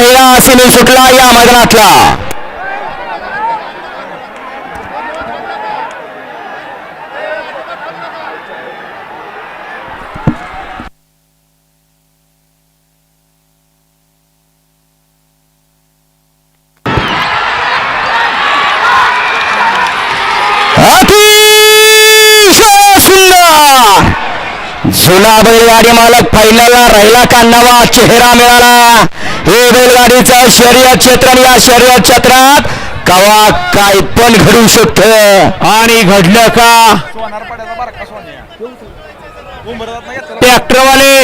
पहिला सिमी सुटला या मैदानातला. अतिशय सुंदर! जुना बैलगाडी मालक पहिल्याला राहिला का नवा चेहरा मिळाला? हे बैलगाडीचं शर्यत क्षेत्र या शर्यत क्षेत्रात कवा काय पण घडू शकत. आणि घडलं का? ट्रॅक्टरवाले.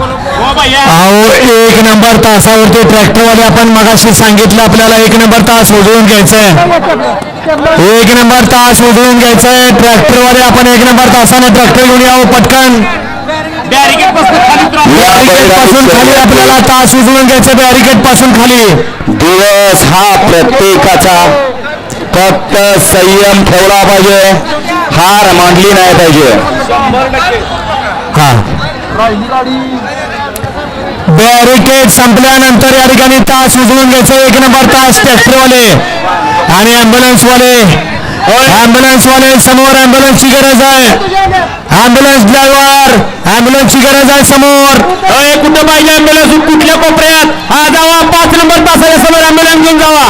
अहो एक नंबर तासावरती ट्रॅक्टरवाले आपण मगाशी सांगितलं आपल्याला एक नंबर तास उजळून घ्यायचंय. एक नंबर तास उजळून घ्यायचंय ट्रॅक्टरवाले आपण एक नंबर तासाने ट्रॅक्टर घेऊन यावं पटकन। बॅरिकेड बॅरिकेड पासून खाली आपल्याला तास उजळून घ्यायचं बॅरिकेड पासून खाली। दिवस हा प्रत्येकाचा फक्त संयम ठेवला पाहिजे हार मांडली नाही पाहिजे। हा. बॅरिकेड संपल्यानंतर या ठिकाणी तास उजळून घ्यायचं एक नंबर तास ट्रॅक्टरवाले आणि ॲम्ब्युलन्सवाले ॲम्ब्युलन्सवाले समोर ॲम्ब्युलन्सची गरज आहे. ॲम्ब्युलन्स ड्रायव्हर ॲम्ब्युलन्सची गरज आहे समोर. अय, कुठं पाहिजे ॲम्ब्युलन्स कुठल्या कोपऱ्यात? हा जावा पाच नंबर तासाच्या समोर ॲम्ब्युलन्स घेऊन जावा.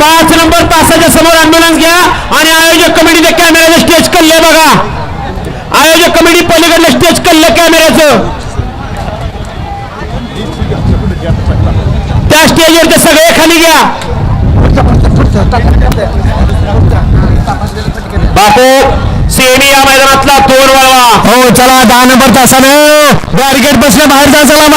पाच नंबर तासाच्या समोर ॲम्ब्युलन्स घ्या आणि आयोजक कमिटीच्या कॅमेऱ्याचं स्टेज कल्ले बघा. आयोजक कमिटी पलीकडलं स्टेज कल्लं कॅमेऱ्याचं त्या स्टेजवरचे सगळे खाली घ्या. बापू सेमी या मैदानातला दोन वळवा. हो चला दहा नंबर तासाने बॅरिकेड बसले बाहेर जा चला